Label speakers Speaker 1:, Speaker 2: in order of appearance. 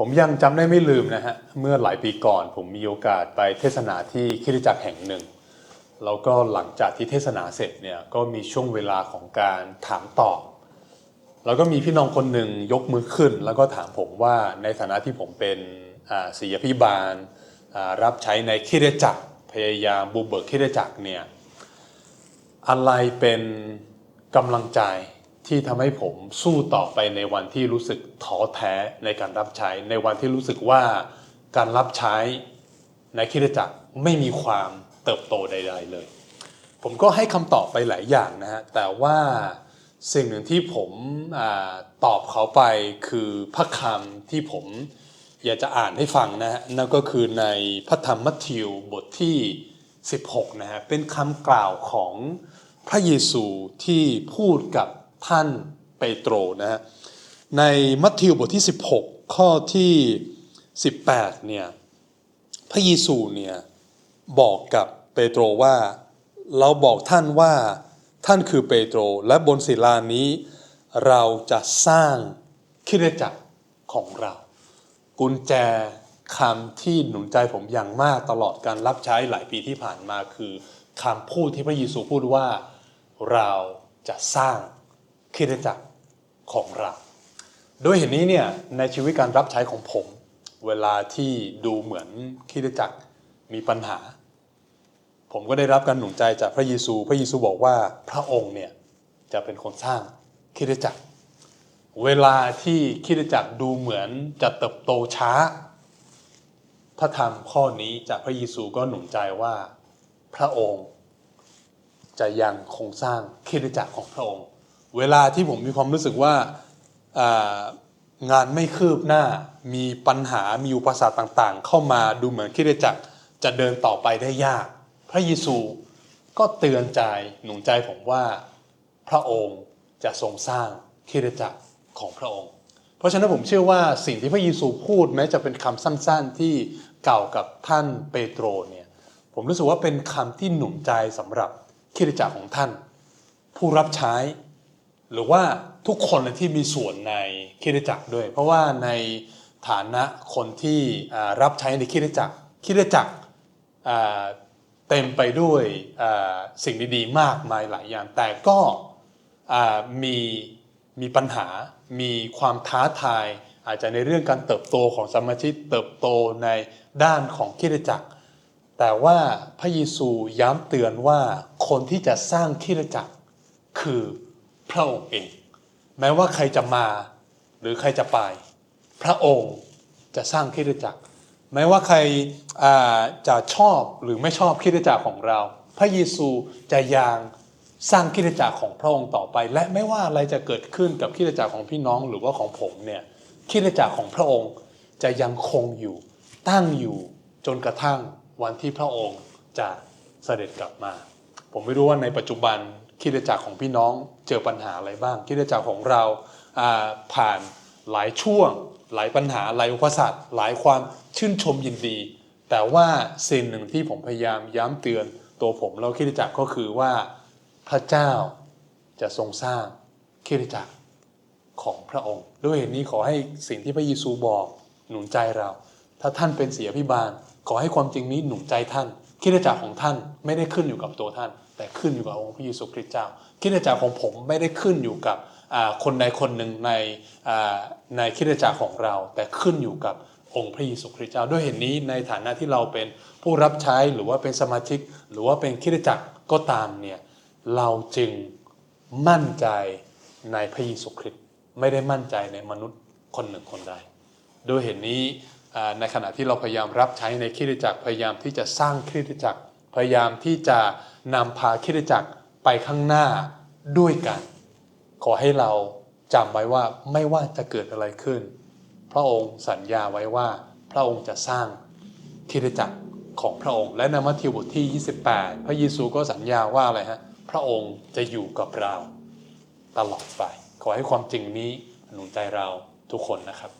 Speaker 1: ผมยังจำได้ไม่ลืมนะฮะ เมื่อหลายปีก่อน ผมมีโอกาสไปเทศนาที่คริสตจักรแห่งหนึ่ง แล้วก็หลังจากที่เทศนาเสร็จเนี่ยก็มีช่วงเวลาของการถามตอบ แล้วก็มีพี่น้องคนหนึ่งยกมือขึ้น แล้วก็ถามผมว่าในฐานะที่ผมเป็นศิยพิบาล รับใช้ในคริสตจักรพยายามบุเบิกคริสตจักรเนี่ยอะไรเป็นกำลังใจ ที่ทำให้ผมสู้ต่อไปในวันที่รู้สึกท้อแท้ในการรับใช้ ในวันที่รู้สึกว่าการรับใช้ในคริสตจักรไม่มีความเติบโตใด ๆ เลย ผมก็ให้คำตอบไปหลายอย่างนะฮะแต่ว่าสิ่งหนึ่งที่ผมอตอบเขาไปคือพระคำที่ผมอยากจะอ่านให้ฟังนะฮะนั่นก็คือในพระธรรมมัทธิวบทที่ 16นะฮะเป็นคำกล่าวของพระเยซูที่พูดกับ ท่านเปโตรนะฮะในมัทธิวบทที่ 16 ข้อที่ 18เนี่ยพระเยซูเนี่ยบอกกับเปโตรว่าเราบอกท่านว่าท่านคือเปโตรและบนศิลานี้เราจะสร้างคริสตจักรของเรา กุญแจคำที่หนุนใจผมอย่างมากตลอดการรับใช้หลายปีที่ผ่านมาคือคำพูดที่พระเยซูพูดว่าเราจะสร้าง คริสตจักรของเราโดยเหตุนี้เนี่ยในชีวิตการรับใช้ของผม เวลาที่ดูเหมือนคริสตจักรมีปัญหา ผมก็ได้รับการหนุนใจจากพระเยซู พระเยซูบอกว่าพระองค์เนี่ยจะเป็นคนสร้างคริสตจักร เวลาที่คริสตจักรดูเหมือนจะเติบโตช้าพระธรรมข้อนี้จากพระเยซูก็หนุนใจว่าพระองค์จะยังคงสร้างคริสตจักรของพระองค์ เวลาที่ผมมีความรู้สึกว่างานไม่คืบหน้า มีปัญหา มีอุปสรรคต่างๆ เข้ามาดูเหมือนคริสตจักรจะเดินต่อไปได้ยาก พระเยซูก็เตือนใจหนุนใจผมว่าพระองค์จะทรงสร้างคริสตจักรของพระองค์ เพราะฉะนั้นผมเชื่อว่าสิ่งที่พระเยซูพูดแม้จะเป็นคำสั้นๆที่เก่ากับท่านเปโตรเนี่ยผมรู้สึกว่าเป็นคำที่หนุนใจสำหรับคริสตจักรของท่าน ผู้รับใช้ หรือว่าทุกคนที่มีส่วนในคริสตจักรด้วย เพราะว่าในฐานะคนที่รับใช้ในคริสตจักรคริสตจักรเต็มไปด้วยสิ่งดีๆมากมายหลายอย่าง แต่ก็มีมีปัญหา มีความท้าทาย อาจจะในเรื่องการเติบโตของสมาชิกเติบโตในด้านของคริสตจักร แต่ว่าพระเยซูย้ำเตือนว่าคนที่จะสร้างคริสตจักรคือ พระองค์เอง แม้ว่าใครจะมาหรือใครจะไป พระองค์จะสร้างคริสตจักร แม้ว่าใครจะชอบหรือไม่ชอบคริสตจักรของเรา พระเยซูจะยังสร้างคริสตจักรของพระองค์ต่อไป และไม่ว่าอะไรจะเกิดขึ้นกับคริสตจักรของพี่น้องหรือว่าของผมเนี่ยคริสตจักรของพระองค์จะยังคงอยู่ตั้งอยู่จนกระทั่งวันที่พระองค์จะเสด็จกลับมา ผมไม่รู้ว่าในปัจจุบัน คริสตจักรของพี่น้องเจอปัญหาอะไรบ้างคริสตจักรของเราผ่านหลายช่วง หลายปัญหาหลายอุปสรรคหลายความชื่นชมยินดี แต่ว่าสิ่งหนึ่งที่ผมพยายามย้ำเตือนตัวผมแล้วคริสตจักรก็คือว่าพระเจ้าจะทรงสร้างคริสตจักรของพระองค์ ด้วยเหตุนี้ขอให้สิ่งที่พระเยซูบอกหนุนใจเรา ถ้าท่านเป็นเสียพิบาล ขอให้ความจริงนี้หนุนใจท่านคริสตจักรของท่านไม่ได้ขึ้นอยู่กับตัวท่าน แต่ขึ้นอยู่กับองค์พระเยซูคริสต์เจ้าคริสตจักรของผมไม่ได้ขึ้นอยู่กับคนใดคนหนึ่งในในคริสตจักรของเรา แต่ขึ้นอยู่กับองค์พระเยซูคริสต์เจ้าด้วยเหตุนี้ในฐานะที่เราเป็นผู้รับใช้หรือว่าเป็นสมาชิก หรือว่าเป็นคริสตจักรก็ตามเนี่ยเราจึงมั่นใจในพระเยซูคริสต์ไม่ได้มั่นใจในมนุษย์คนหนึ่งคนใดโดยเห็นนี้ ในขณะที่เราพยายามรับใช้ในคริสตจักรพยายามที่จะสร้างคริสตจักร พยายามที่จะนำพาคริสตจักรไปข้างหน้าด้วยกัน ขอให้เราจำไว้ว่าไม่ว่าจะเกิดอะไรขึ้น พระองค์สัญญาไว้ว่า พระองค์จะสร้างคริสตจักรของพระองค์ และในมัทธิวบทที่ 28 พระเยซูก็สัญญาว่าอะไรฮะพระองค์จะอยู่กับเราตลอดไป ขอให้ความจริงนี้หนุนใจเราทุกคนนะครับ